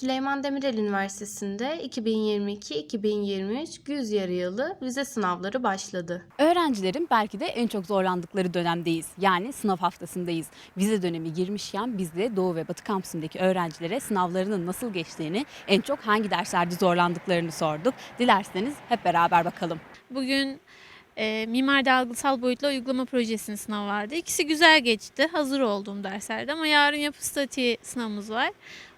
Süleyman Demirel Üniversitesi'nde 2022-2023 güz yarı yılı vize sınavları başladı. Öğrencilerin belki de en çok zorlandıkları dönemdeyiz. Yani sınav haftasındayız. Vize dönemi girmişken biz de Doğu ve Batı kampüsündeki öğrencilere sınavlarının nasıl geçtiğini, en çok hangi derslerde zorlandıklarını sorduk. Dilerseniz hep beraber bakalım. Bugün e, mimari algısal boyutla uygulama projesinin sınavı vardı. İkisi güzel geçti. Hazır olduğum derslerde ama yarın yapı statiği sınavımız var.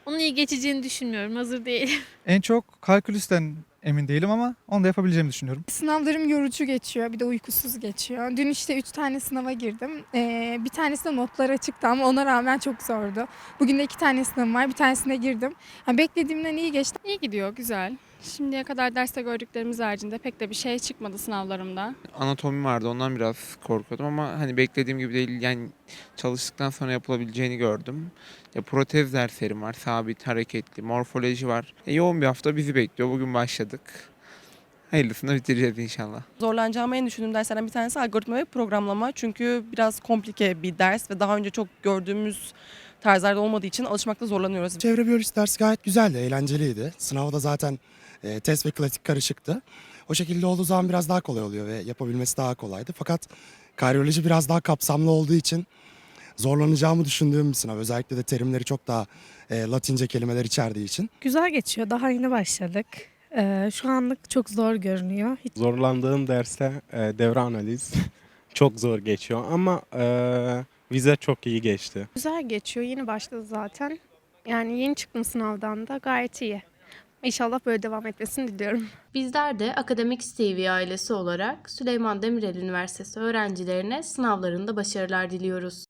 Onun iyi geçeceğini düşünmüyorum. Hazır değilim. En çok kalkülüsten emin değilim ama onu da yapabileceğimi düşünüyorum. Sınavlarım yorucu geçiyor. Bir de uykusuz geçiyor. Dün işte üç tane sınava girdim. Ee, bir tanesinde notlar açıktı ama ona rağmen çok zordu. Bugün de iki tane sınavım var. Bir tanesine girdim. Yani beklediğimden iyi geçti. İyi gidiyor, güzel. Şimdiye kadar derste gördüklerimiz haricinde pek de bir şey çıkmadı sınavlarımda. anatomi vardı ondan biraz korkuyordum ama hani beklediğim gibi değil yani çalıştıktan sonra yapılabileceğini gördüm. Ya protez derslerim var sabit hareketli morfoloji var. E, yoğun bir hafta bizi bekliyor bugün başladık. Hayırlısını bitireceğiz inşallah. Zorlanacağımı en düşündüğüm derslerden bir tanesi algoritma ve programlama. Çünkü biraz komplike bir ders ve daha önce çok gördüğümüz tarzlarda olmadığı için alışmakta zorlanıyoruz. Çevre biyolojisi dersi gayet güzeldi, eğlenceliydi. Sınavda zaten e, test ve klasik karışıktı. O şekilde olduğu zaman biraz daha kolay oluyor ve yapabilmesi daha kolaydı. Fakat karyoloji biraz daha kapsamlı olduğu için zorlanacağımı düşündüğüm bir sınav. Özellikle de terimleri çok daha e, latince kelimeler içerdiği için. Güzel geçiyor. Daha yeni başladık. Ee, şu anlık çok zor görünüyor. Hiç Zorlandığım derste e, devre analiz çok zor geçiyor ama e, vize çok iyi geçti. güzel geçiyor. Yeni başladı zaten. Yani yeni çıktım sınavdan da gayet iyi. İnşallah böyle devam etmesini diliyorum. Bizler de Akademik TV ailesi olarak Süleyman Demirel Üniversitesi öğrencilerine sınavlarında başarılar diliyoruz.